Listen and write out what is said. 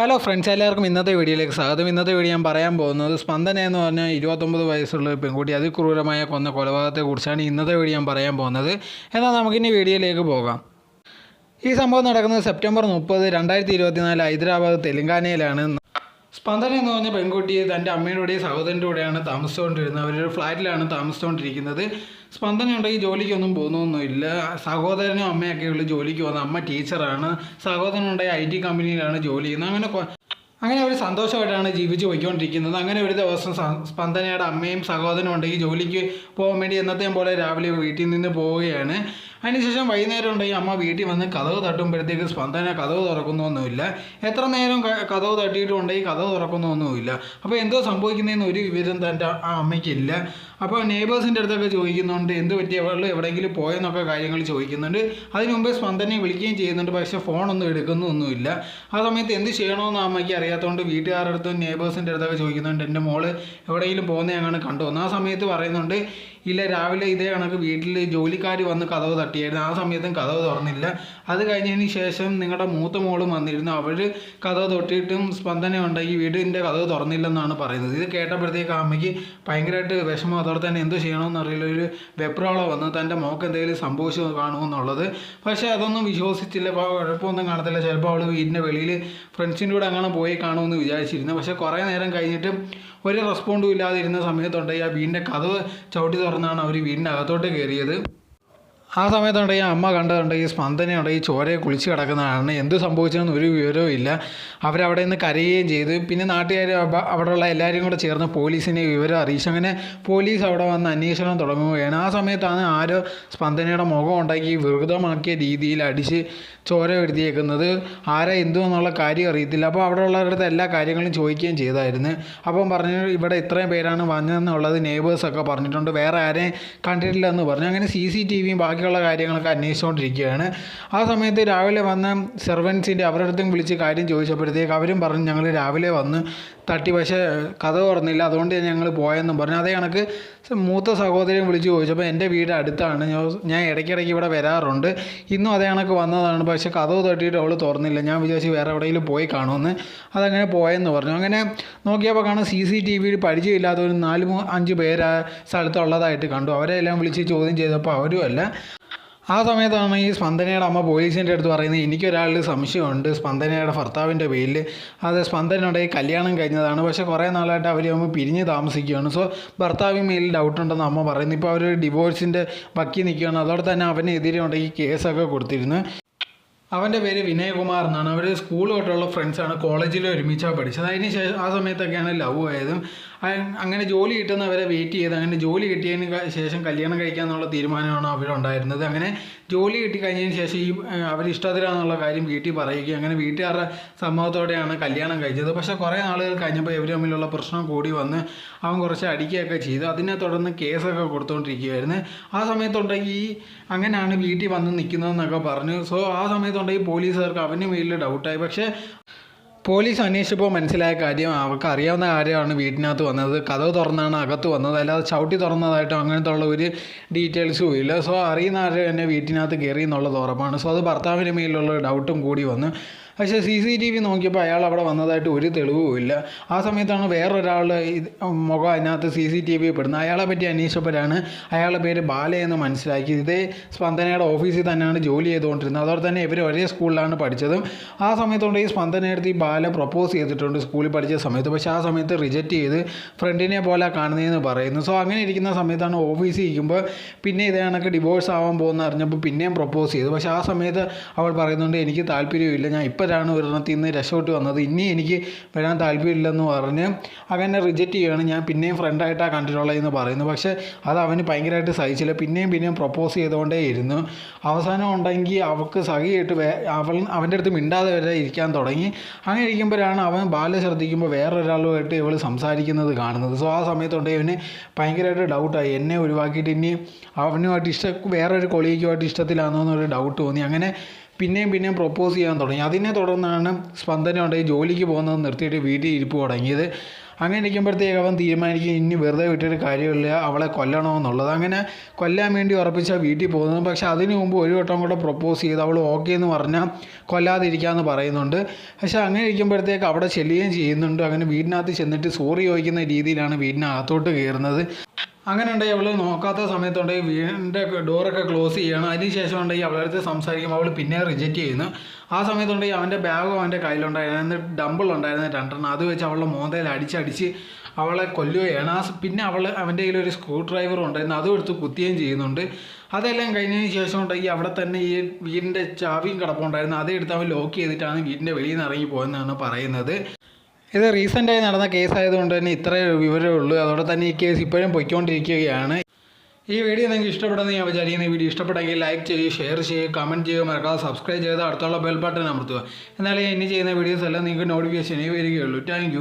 Hello friends എല്ലാവർക്കും ഇന്നത്തെ വീഡിയോയിലേക്ക് സ്വാഗതം. ഇന്നത്തെ വീഡിയോ ഞാൻ പറയാൻ പോകുന്നത് സ്പന്ദന എന്ന് പറഞ്ഞാൽ ഇരുപത്തൊമ്പത് വയസ്സുള്ള പെൺകുട്ടി അതിക്രൂരമായ കൊന്ന കൊലപാതകത്തെക്കുറിച്ചാണ് ഇന്നത്തെ വീഡിയോ ഞാൻ പറയാൻ പോകുന്നത്. എന്നാൽ നമുക്കിനി വീഡിയോയിലേക്ക് പോകാം. ഈ സംഭവം നടക്കുന്നത് സെപ്റ്റംബർ മുപ്പത് രണ്ടായിരത്തി ഇരുപത്തിനാല് ഹൈദരാബാദ് തെലങ്കാനയിലാണ്. സ്പന്ദന എന്ന് പറഞ്ഞ പെൺകുട്ടി തന്റെ അമ്മയുടെയും സഹോദരന്റെ കൂടെയാണ് താമസിച്ചുകൊണ്ടിരുന്നത്. അവരൊരു ഫ്ലാറ്റിലാണ് താമസിച്ചുകൊണ്ടിരിക്കുന്നത്. സ്പന്ദന ഉണ്ടെങ്കിൽ ജോലിക്കൊന്നും പോകുന്നൊന്നുമില്ല. സഹോദരനും അമ്മയൊക്കെ ഉള്ളു ജോലിക്ക് പോകുന്നത്. അമ്മ ടീച്ചറാണ്. സഹോദരൻ ഉണ്ടെങ്കിൽ ഐ ടി കമ്പനിയിലാണ് ജോലി ചെയ്യുന്നത്. അങ്ങനെ അങ്ങനെ അവർ സന്തോഷമായിട്ടാണ് ജീവിച്ച് പോയിക്കൊണ്ടിരിക്കുന്നത്. അങ്ങനെ ഒരു ദിവസം സ്പന്ദനയുടെ അമ്മയും സഹോദരനും ഉണ്ടെങ്കിൽ ജോലിക്ക് പോകാൻ വേണ്ടി എന്നത്തെയും പോലെ രാവിലെ വീട്ടിൽ നിന്ന് പോവുകയാണ്. അതിനുശേഷം വൈകുന്നേരം ഉണ്ടെങ്കിൽ അമ്മ വീട്ടിൽ വന്ന് കഥവ് തട്ടുമ്പോഴത്തേക്ക് സ്പന്ദന കഥവ് തുറക്കുന്നൊന്നുമില്ല. എത്ര നേരം കഥവ് തട്ടിയിട്ടുണ്ടെങ്കിൽ കഥവ് തുറക്കുന്നൊന്നുമില്ല. അപ്പോൾ എന്തോ സംഭവിക്കുന്നതെന്ന് ഒരു വിവരം തന്റെ ആ അമ്മയ്ക്കില്ല. അപ്പോൾ നെയ്ബേഴ്സിന്റെ അടുത്തൊക്കെ ചോദിക്കുന്നുണ്ട് എന്ത് പറ്റി? അവൾ എവിടെയെങ്കിലും പോയെന്നൊക്കെ കാര്യങ്ങൾ ചോദിക്കുന്നുണ്ട്. അതിനു മുമ്പേ സ്പന്ദനെ വിളിക്കുകയും ചെയ്യുന്നുണ്ട് പക്ഷേ ഫോണൊന്നും എടുക്കുന്നൊന്നുമില്ല ആ സമയത്ത് എന്ത് ചെയ്യണമെന്ന് അമ്മയ്ക്ക് അറിയാത്തതുകൊണ്ട് വീട്ടുകാരുടെ അടുത്തും നെയ്ബേഴ്സിന്റെ അടുത്തൊക്കെ ചോദിക്കുന്നുണ്ട് എന്റെ മോൾ എവിടെയെങ്കിലും പോകുന്ന ഞങ്ങൾ കണ്ടു ആ സമയത്ത് പറയുന്നുണ്ട് ഇല്ല രാവിലെ ഇതേ കണക്ക് വീട്ടിൽ ജോലിക്കാർ വന്ന് കഥവ് തട്ടിയായിരുന്നു. ആ സമയത്തും കഥവ് തുറന്നില്ല. അത് കഴിഞ്ഞതിന് ശേഷം നിങ്ങളുടെ മൂത്ത മോളും വന്നിരുന്നു. അവർ കഥവ് തൊട്ടിട്ടും സ്പന്ദന ഉണ്ടെങ്കിൽ വീടിന്റെ കഥവ് തുറന്നില്ലെന്നാണ് പറയുന്നത്. ഇത് കേട്ടപ്പോഴത്തേക്ക് അമ്മയ്ക്ക് ഭയങ്കരമായിട്ട് വിഷമം അതോടെ തന്നെ എന്ത് ചെയ്യണമെന്ന് അറിയില്ല. ഒരു വെപ്രാളോ വന്ന് തന്റെ മോക്ക് എന്തെങ്കിലും സംഭവിച്ചു കാണുമെന്നുള്ളത് പക്ഷേ അതൊന്നും വിശ്വസിച്ചില്ല. കുഴപ്പമൊന്നും കാണത്തില്ല. ചിലപ്പോൾ അവൾ വീടിന്റെ വെളിയിൽ ഫ്രണ്ട്സിന്റെ കൂടെ അങ്ങനെ പോയി കാണുമെന്ന് വിചാരിച്ചിരുന്നു. പക്ഷേ കുറേ നേരം കഴിഞ്ഞിട്ട് ഒരു റെസ്പോണ്ടും ഇല്ലാതിരുന്ന സമയത്തുണ്ടെങ്കിൽ ആ വീടിന്റെ കഥവ് ചവിട്ടി തുറന്നാണ് അവർ വീടിന്റെ അകത്തോട്ട് കയറിയത്. ആ സമയത്തുണ്ടെങ്കിൽ അമ്മ കണ്ടതുണ്ടെങ്കിൽ സ്പന്ദനയുണ്ടെങ്കിൽ ചോരയെ കുളിച്ച് കിടക്കുന്നതാണ് എന്ത് സംഭവിച്ചതെന്ന് ഒരു വിവരവും ഇല്ല. അവരവിടെ നിന്ന് കരയുകയും ചെയ്തു. പിന്നെ നാട്ടുകാർ അവിടെയുള്ള എല്ലാവരും കൂടെ ചേർന്ന് പോലീസിനെ വിവരം അറിയിച്ചു. അങ്ങനെ പോലീസ് അവിടെ വന്ന് അന്വേഷണം തുടങ്ങുകയാണ്. ആ സമയത്താണ് ആരോ സ്പന്ദനയുടെ മുഖം ഉണ്ടാക്കി വികൃതമാക്കിയ രീതിയിൽ അടിച്ച് ചോര വരുത്തിയേക്കുന്നത് ആരാ എന്തു എന്നുള്ള കാര്യം അറിയത്തില്ല. അപ്പോൾ അവിടെ ഉള്ളവരുടെ എല്ലാ കാര്യങ്ങളും ചോദിക്കുകയും ചെയ്തായിരുന്നു. അപ്പം പറഞ്ഞു ഇവിടെ ഇത്രയും പേരാണ് വന്നതെന്നുള്ളത് നെയ്ബേഴ്സൊക്കെ പറഞ്ഞിട്ടുണ്ട്. വേറെ ആരെയും കണ്ടിട്ടില്ല എന്ന് പറഞ്ഞു. അങ്ങനെ സി സി ടി വിയും ബാക്കിയുള്ള കാര്യങ്ങളൊക്കെ അന്വേഷിച്ചുകൊണ്ടിരിക്കുകയാണ്. ആ സമയത്ത് രാവിലെ വന്ന സെർവൻസിന്റെ അവരുടെ അടുത്തും വിളിച്ച് കാര്യം ചോദിച്ചപ്പോഴത്തേക്ക് അവരും പറഞ്ഞു ഞങ്ങൾ രാവിലെ വന്ന് തട്ടി പക്ഷേ കഥ തുറന്നില്ല. അതുകൊണ്ട് ഞങ്ങൾ പോയെന്നും പറഞ്ഞു. അതേ കണക്ക് മൂത്ത സഹോദരൻ വിളിച്ച് ചോദിച്ചപ്പോൾ എന്റെ വീട് അടുത്താണ്. ഞാൻ- ഇടയ്ക്കിടയ്ക്ക് ഇവിടെ വരാറുണ്ട്. ഇന്നും അതേ കണക്ക് വന്നതാണ്. പക്ഷേ കഥ തട്ടിയിട്ട് അവൾ തുറന്നില്ല. ഞാൻ വിചാരിച്ച് വേറെ എവിടെയെങ്കിലും പോയി കാണുമെന്ന്. അതങ്ങനെ പോയെന്ന് പറഞ്ഞു. അങ്ങനെ നോക്കിയപ്പോൾ കാണാം സി സി ടി വിയിൽ പരിചയമില്ലാത്ത ഒരു നാല് അഞ്ച് പേര് ആ സ്ഥലത്തുള്ളതായിട്ട് കണ്ടു. അവരെല്ലാം വിളിച്ച് ചോദ്യം ചെയ്തപ്പോൾ അവരും അല്ല ആ സമയത്താണ് ഈ സ്പന്ദനയുടെ അമ്മ പോലീസിന്റെ അടുത്ത് പറയുന്നത് എനിക്കൊരാളിൽ സംശയമുണ്ട്. സ്പന്ദനയുടെ ഭർത്താവിന്റെ പേരിൽ. അത് സ്പന്ദനയുടെ കല്യാണം കഴിഞ്ഞതാണ്. പക്ഷേ കുറേ നാളായിട്ട് അവർ അമ്മ പിരിഞ്ഞ് താമസിക്കുകയാണ്. സോ ഭർത്താവിന് മേലിൽ ഡൗട്ട് ഉണ്ടെന്ന് അമ്മ പറയുന്നു. ഇപ്പോൾ അവർ ഡിവോഴ്സിന്റെ വക്കി നിൽക്കുകയാണ്. അതോടെ തന്നെ അവനെതിരെ ഉണ്ടെങ്കിൽ കേസൊക്കെ കൊടുത്തിരുന്നു. അവന്റെ പേര് വിനയകുമാർ എന്നാണ്. അവർ സ്കൂൾ തൊട്ടുള്ള ഫ്രണ്ട്സാണ് കോളേജിൽ ഒരുമിച്ചാണ് പഠിച്ചത്. അതിന് ശേഷം ആ സമയത്തൊക്കെയാണ് ലവ് ആയതും അങ്ങനെ ജോലി കിട്ടുന്നവരെ വെയിറ്റ് ചെയ്ത് അങ്ങനെ ജോലി കിട്ടിയതിന് ശേഷം കല്യാണം കഴിക്കാമെന്നുള്ള തീരുമാനമാണ് അവരുണ്ടായിരുന്നത്. അങ്ങനെ ജോലി കിട്ടി കഴിഞ്ഞതിന് ശേഷം ഈ അവർ ഇഷ്ടത്തിലാണെന്നുള്ള കാര്യം വീട്ടിൽ പറയുകയും അങ്ങനെ വീട്ടുകാരുടെ സമ്മതത്തോടെയാണ് കല്യാണം കഴിച്ചത്. പക്ഷേ കുറേ നാളുകൾ കഴിഞ്ഞപ്പോൾ ഇവർ തമ്മിലുള്ള പ്രശ്നം കൂടി വന്ന് അവൻ കുറച്ച് അടിക്കുകയൊക്കെ ചെയ്തു. അതിനെ തുടർന്ന് കേസൊക്കെ കൊടുത്തുകൊണ്ടിരിക്കുകയായിരുന്നു ആ സമയത്തുണ്ടെങ്കിൽ ഈ അങ്ങനെയാണ് വീട്ടിൽ വന്ന് നിൽക്കുന്നതെന്നൊക്കെ പറഞ്ഞു. സോ ആ സമയത്തുണ്ടെങ്കിൽ പോലീസുകാർക്ക് അവന് മേലിൽ ഡൗട്ടായി പക്ഷേ പോലീസ് അന്വേഷിച്ചപ്പോൾ മനസ്സിലായ കാര്യം അവർക്ക് അറിയാവുന്ന കാര്യമാണ് വീട്ടിനകത്ത് വന്നത്. കഥവ് തുറന്നാണ് അകത്ത് വന്നത്. അല്ലാതെ ചവിട്ടി തുറന്നതായിട്ടോ അങ്ങനത്തെ ഉള്ള ഒരു ഡീറ്റെയിൽസും ഇല്ല. സോ അറിയുന്ന ആരും തന്നെ വീട്ടിനകത്ത് കയറി എന്നുള്ളത് ഉറപ്പാണ്. സോ അത് ഭർത്താവിന് മേലുള്ള ഡൗട്ടും കൂടി വന്നു. പക്ഷേ സി സി ടി വി നോക്കിയപ്പോൾ അയാൾ അവിടെ വന്നതായിട്ട് ഒരു തെളിവും ഇല്ല. ആ സമയത്താണ് വേറൊരാൾ ഇത് മുഖം അതിനകത്ത് സി സി ടി വി പെടുന്നത്. അയാളെ പറ്റി അന്വേഷിച്ചപ്പോഴാണ് അയാളുടെ പേര് ബാലയെന്ന് മനസ്സിലാക്കി. ഇതേ സ്പന്ദനയുടെ ഓഫീസിൽ തന്നെയാണ് ജോലി ചെയ്തുകൊണ്ടിരുന്നത്. അതോടെ തന്നെ ഇവർ ഒരേ സ്കൂളിലാണ് പഠിച്ചതും. ആ സമയത്തുകൊണ്ട് ഈ സ്പന്ദനയെടുത്ത് ഈ ബാല പ്രപ്പോസ് ചെയ്തിട്ടുണ്ട് സ്കൂളിൽ പഠിച്ച സമയത്ത്. പക്ഷേ ആ സമയത്ത് റിജക്റ്റ് ചെയ്ത് ഫ്രണ്ടിനെ പോലെ കാണുന്നതെന്ന് പറയുന്നു. സോ അങ്ങനെ ഇരിക്കുന്ന സമയത്താണ് ഓഫീസിൽ ഇരിക്കുമ്പോൾ പിന്നെ ഇതേ കണക്ക് ഡിവോഴ്സ് ആവാൻ പോകുന്ന അറിഞ്ഞപ്പോൾ പിന്നെയും പ്രപ്പോസ് ചെയ്തു. പക്ഷേ ആ സമയത്ത് അവൾ പറയുന്നുണ്ട് എനിക്ക് താല്പര്യമില്ല ഞാൻ ഇപ്പോഴാണ് ഒരെണ്ണത്തിൽ നിന്ന് രക്ഷപ്പെട്ട് വന്നത്. ഇനി എനിക്ക് വരാൻ താല്പര്യമില്ലെന്ന് പറഞ്ഞ് അവനെ റിജക്റ്റ് ചെയ്യുകയാണ് ഞാൻ പിന്നെയും ഫ്രണ്ടായിട്ടാണ് കണ്ടിട്ടുള്ളതെന്ന് പറയുന്നു. പക്ഷേ അത് അവന് ഭയങ്കരമായിട്ട് സഹിച്ചില്ല. പിന്നെയും പിന്നെയും പ്രപ്പോസ് ചെയ്തുകൊണ്ടേയിരുന്നു അവസാനം ഉണ്ടെങ്കിൽ അവൾക്ക് സഹിയായിട്ട് വേ അവൾ അവന്റെ അടുത്ത് മിണ്ടാതെ വരെ ഇരിക്കാൻ തുടങ്ങി. അങ്ങനെ ഇരിക്കുമ്പോഴാണ് അവൻ ബാല ശ്രദ്ധിക്കുമ്പോൾ വേറൊരാളുമായിട്ട് ഇവൾ സംസാരിക്കുന്നത് കാണുന്നത്. സോ ആ സമയത്തുണ്ടെങ്കിൽ അവന് ഭയങ്കരമായിട്ട് ഡൗട്ടായി എന്നെ ഒഴിവാക്കിയിട്ട് ഇനി അവനുമായിട്ട് ഇഷ്ട വേറൊരു കൊളീഗുമായിട്ട് ഇഷ്ടത്തിലാണോ എന്നൊരു ഡൗട്ട് തോന്നി. അങ്ങനെ പിന്നെയും പിന്നെയും പ്രൊപ്പോസ് ചെയ്യാൻ തുടങ്ങി. അതിനെ തുടർന്നാണ് സ്പന്ദന ഉണ്ടെങ്കിൽ ജോലിക്ക് പോകുന്നത് നിർത്തിയിട്ട് വീട്ടിൽ ഇരിപ്പ് തുടങ്ങിയത്. അങ്ങനെ ഇരിക്കുമ്പോഴത്തേക്ക് അവൻ തീരുമാനിക്കും ഇനി വെറുതെ വിട്ടിട്ട് കാര്യമില്ല. അവളെ കൊല്ലണമെന്നുള്ളത്. അങ്ങനെ കൊല്ലാൻ വേണ്ടി ഉറപ്പിച്ച വീട്ടിൽ പോകുന്നത് പക്ഷെ അതിനു മുമ്പ് ഒരു വട്ടം കൂടെ പ്രൊപ്പോസ് ചെയ്ത് അവൾ ഓക്കെ എന്ന് പറഞ്ഞാൽ കൊല്ലാതിരിക്കാമെന്ന് പറയുന്നുണ്ട്. പക്ഷെ അങ്ങനെ ഇരിക്കുമ്പോഴത്തേക്ക് അവിടെ ചെല്ലുകയും ചെയ്യുന്നുണ്ട്. അങ്ങനെ വീടിനകത്ത് ചെന്നിട്ട് സോറി ചോദിക്കുന്ന രീതിയിലാണ് വീടിനകത്തോട്ട് കയറുന്നത്. അങ്ങനെ ഉണ്ടെങ്കിൽ അവൾ നോക്കാത്ത സമയത്തുണ്ടെങ്കിൽ വീടിന്റെ ഡോറൊക്കെ ക്ലോസ് ചെയ്യണം. അതിനുശേഷം ഉണ്ടെങ്കിൽ അവളടുത്ത് സംസാരിക്കുമ്പോൾ അവൾ പിന്നെ റിജക്റ്റ് ചെയ്യുന്നു. ആ സമയത്തുണ്ടെങ്കിൽ അവന്റെ ബാഗും അവന്റെ കയ്യിലുണ്ടായിരുന്നു. ഡമ്പിൾ ഉണ്ടായിരുന്നു രണ്ടെണ്ണം. അത് വെച്ച് അവളുടെ മോന്തയിൽ അടിച്ചടിച്ച് അവളെ കൊല്ലുകയാണ്. ആ പിന്നെ അവൾ അവന്റെ കയ്യിൽ ഒരു സ്ക്രൂ ഡ്രൈവർ ഉണ്ടായിരുന്നു. അതും എടുത്ത് കുത്തുകയും ചെയ്യുന്നുണ്ട്. അതെല്ലാം കഴിഞ്ഞതിന് ശേഷം ഉണ്ടെങ്കിൽ അവിടെ തന്നെ ഈ വീടിന്റെ ചാവിയും കിടപ്പുണ്ടായിരുന്നു അതെടുത്ത് അവൻ ലോക്ക് ചെയ്തിട്ടാണ് വീടിന്റെ വെളിയിൽ നിന്ന് ഇറങ്ങി പോയെന്നാണ് പറയുന്നത്. ഇത് റീസെന്റായി നടന്ന കേസായതുകൊണ്ട് തന്നെ ഇത്രയേ വിവരമേ ഉള്ളൂ അതോടെ തന്നെ ഈ കേസ് ഇപ്പോഴും പൊയ്ക്കൊണ്ടിരിക്കുകയാണ്. ഈ വീഡിയോ നിങ്ങൾക്ക് ഇഷ്ടപ്പെടുന്ന ഞാൻ വിചാരിക്കുന്ന. ഈ വീഡിയോ ഇഷ്ടപ്പെട്ടെങ്കിൽ ലൈക്ക് ചെയ്യുക ഷെയർ ചെയ്യുക കമന്റ് ചെയ്യുക മറക്കാതെ സബ്സ്ക്രൈബ് ചെയ്ത് അടുത്തുള്ള ബെൽ ബട്ടൺ അമർത്തുക. എന്നാലേ ഇനി ചെയ്യുന്ന വീഡിയോസ് എല്ലാം നിങ്ങൾക്ക് നോട്ടിഫിക്കേഷനേ വരികയുള്ളൂ. താങ്ക്